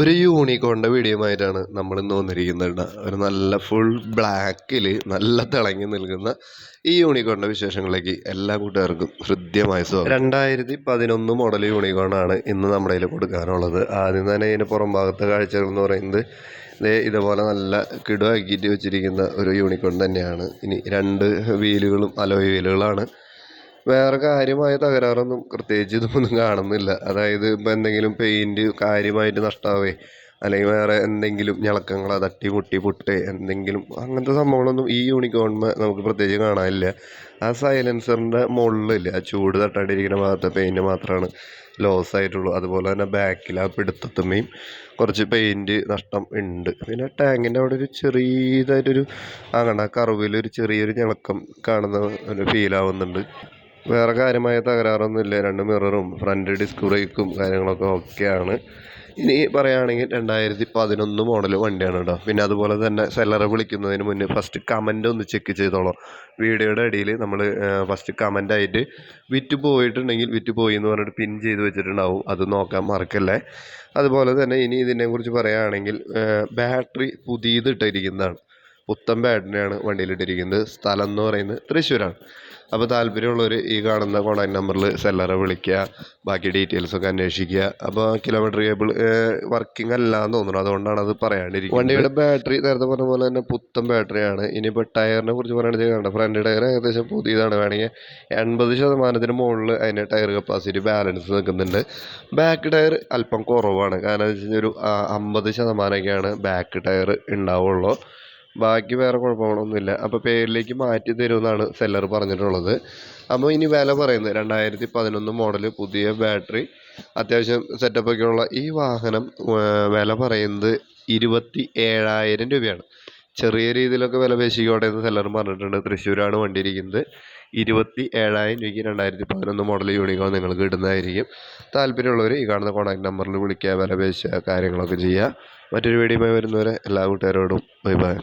ഒരു യൂണിക്കോണിന്റെ വീഡിയോയുമായിട്ടാണ് നമ്മൾ ഇന്ന് വന്നിരിക്കുന്നത് ഒരു നല്ല ഫുൾ ബ്ലാക്കിൽ നല്ല തിളങ്ങി നിൽക്കുന്ന ഈ യൂണിക്കോണിന്റെ വിശേഷങ്ങളിലേക്ക് എല്ലാ കൂട്ടുകാർക്കും ഹൃദ്യമായ സ്വാഗതം. രണ്ടായിരത്തി പതിനൊന്ന് മോഡൽ യൂണിക്കോണാണ് ഇന്ന് നമ്മുടെ കയ്യിൽ കൊടുക്കാനുള്ളത്. ആദ്യം തന്നെ ഇതിന് പുറം ഭാഗത്തെ കാഴ്ചകൾ എന്ന് പറയുന്നത് ഇതേ ഇതുപോലെ നല്ല കിടുവാക്കിയിട്ട് വെച്ചിരിക്കുന്ന ഒരു യൂണിക്കോൺ തന്നെയാണ്. ഇനി രണ്ട് വീലുകളും അലോയ് വീലുകളാണ് വേറെ കാര്യമായ തകരാറൊന്നും പ്രത്യേകിച്ച് ഇതൊന്നും കാണുന്നില്ല. അതായത് ഇപ്പം എന്തെങ്കിലും പെയിന്റ് കാര്യമായിട്ട് നഷ്ടമാവേ അല്ലെങ്കിൽ വേറെ എന്തെങ്കിലും ഞളക്കങ്ങളോ തട്ടി മുട്ടി പൊട്ടേ എന്തെങ്കിലും അങ്ങനത്തെ സംഭവങ്ങളൊന്നും ഈ യൂണിക്കോണിന് നമുക്ക് പ്രത്യേകിച്ച് കാണാനില്ല. ആ സൈലൻസറിന്റെ മുകളിലില്ല ആ ചൂട് തട്ടാണ്ടിരിക്കുന്ന ഭാഗത്തെ പെയിന്റ് മാത്രമാണ് ലോസ് ആയിട്ടുള്ളൂ. അതുപോലെ തന്നെ ബാക്കിൽ ആ പിടുത്തത്തുമ്മയും കുറച്ച് പെയിന്റ് നഷ്ടം ഉണ്ട് പിന്നെ ടാങ്കിന്റെ അവിടെ ഒരു ചെറിയതായിട്ടൊരു അങ്ങനെ ഒരു ചെറിയൊരു ഞളക്കം കാണുന്ന ഒരു ഫീൽ ആവുന്നുണ്ട്. വേറെ കാര്യമായ തകരാറൊന്നുമില്ല. രണ്ട് മിററും ഫ്രണ്ട് ഡിസ്ക് ബ്രേക്കും കാര്യങ്ങളൊക്കെ ഓക്കെയാണ് ഇനി പറയുകയാണെങ്കിൽ രണ്ടായിരത്തി പതിനൊന്ന് മോഡൽ വണ്ടിയാണ് കേട്ടോ. പിന്നെ അതുപോലെ തന്നെ സെല്ലറെ വിളിക്കുന്നതിന് മുന്നേ ഫസ്റ്റ് കമന്റ് ഒന്ന് ചെക്ക് ചെയ്തോളാം. വീഡിയോയുടെ അടിയിൽ നമ്മൾ ഫസ്റ്റ് കമന്റായിട്ട് വിറ്റ് പോയിട്ടുണ്ടെങ്കിൽ വിറ്റ് പോയി എന്ന് പറഞ്ഞിട്ട് പിൻ ചെയ്ത് വെച്ചിട്ടുണ്ടാവും. അത് നോക്കാൻ മറക്കല്ലേ. അതുപോലെ തന്നെ ഇനി ഇതിനെക്കുറിച്ച് പറയുകയാണെങ്കിൽ ബാറ്ററി പുതിയത് ഇട്ടിരിക്കുന്നതാണ്. പുത്തൻ ബാറ്ററിയാണ് വണ്ടിയിലിട്ടിരിക്കുന്നത്. സ്ഥലം എന്ന് പറയുന്നത് തൃശ്ശൂരാണ്. അപ്പോൾ താല്പര്യമുള്ളവർ ഈ കാണുന്ന കോൺടാക്ട് നമ്പറിൽ സെല്ലറെ വിളിക്കുക ബാക്കി ഡീറ്റെയിൽസൊക്കെ അന്വേഷിക്കുക. അപ്പോൾ കിലോമീറ്റർ കേബിൾ വർക്കിംഗ് അല്ല എന്ന് തോന്നുന്നു. അതുകൊണ്ടാണ് അത് പറയാണ്ടിരിക്കുന്നത്. വണ്ടിയുടെ ബാറ്ററി നേരത്തെ പറഞ്ഞ പോലെ തന്നെ പുത്തൻ ബാറ്ററിയാണ് ഇനിയിപ്പോൾ ടയറിനെ കുറിച്ച് പറയുകയാണെങ്കിൽ കണ്ട ഫ്രണ്ട് ടയർ ഏകദേശം പുതിയതാണ്. വേണമെങ്കിൽ എൺപത് ശതമാനത്തിന് മുകളിൽ അതിന്റെ ടയർ കപ്പാസിറ്റി ബാലൻസ് നിൽക്കുന്നുണ്ട്. ബാക്ക് ടയർ അല്പം കുറവാണ്. കാരണം വെച്ച് കഴിഞ്ഞാൽ ഒരു അമ്പത് ശതമാനമൊക്കെയാണ് ബാക്ക് ടയർ ഉണ്ടാവുള്ളൂ. ബാക്കി വേറെ കുഴപ്പങ്ങളൊന്നുമില്ല. അപ്പോൾ പേരിലേക്ക് മാറ്റി തരുമെന്നാണ് സെല്ലർ പറഞ്ഞിട്ടുള്ളത്. അപ്പോൾ ഇനി വില പറയുന്നത് രണ്ടായിരത്തി പതിനൊന്ന് മോഡൽ പുതിയ ബാറ്ററി അത്യാവശ്യം സെറ്റപ്പൊക്കെയുള്ള ഈ വാഹനം വില പറയുന്നത് ഇരുപത്തി ഏഴായിരം രൂപയാണ്. ചെറിയ രീതിയിലൊക്കെ വില പേശിക്കോട്ടെ എന്ന് സെല്ലർ പറഞ്ഞിട്ടുണ്ട്. തൃശ്ശൂരാണ് വണ്ടി ഇരിക്കുന്നത് ഇരുപത്തി ഏഴായിരം രൂപയ്ക്ക് രണ്ടായിരത്തി പതിനൊന്ന് മോഡൽ യൂണിക്കോൺ നിങ്ങൾക്ക് കിട്ടുന്നതായിരിക്കും താല്പര്യമുള്ളവർ ഈ കാണുന്ന കോൺടാക്ട് നമ്പറിൽ വിളിക്കുക വില പേശുക കാര്യങ്ങളൊക്കെ ചെയ്യുക. മറ്റൊരു വീഡിയോയുമായി വരുന്നവരെ എല്ലാ കൂട്ടുകാരോടും ബൈ ബൈ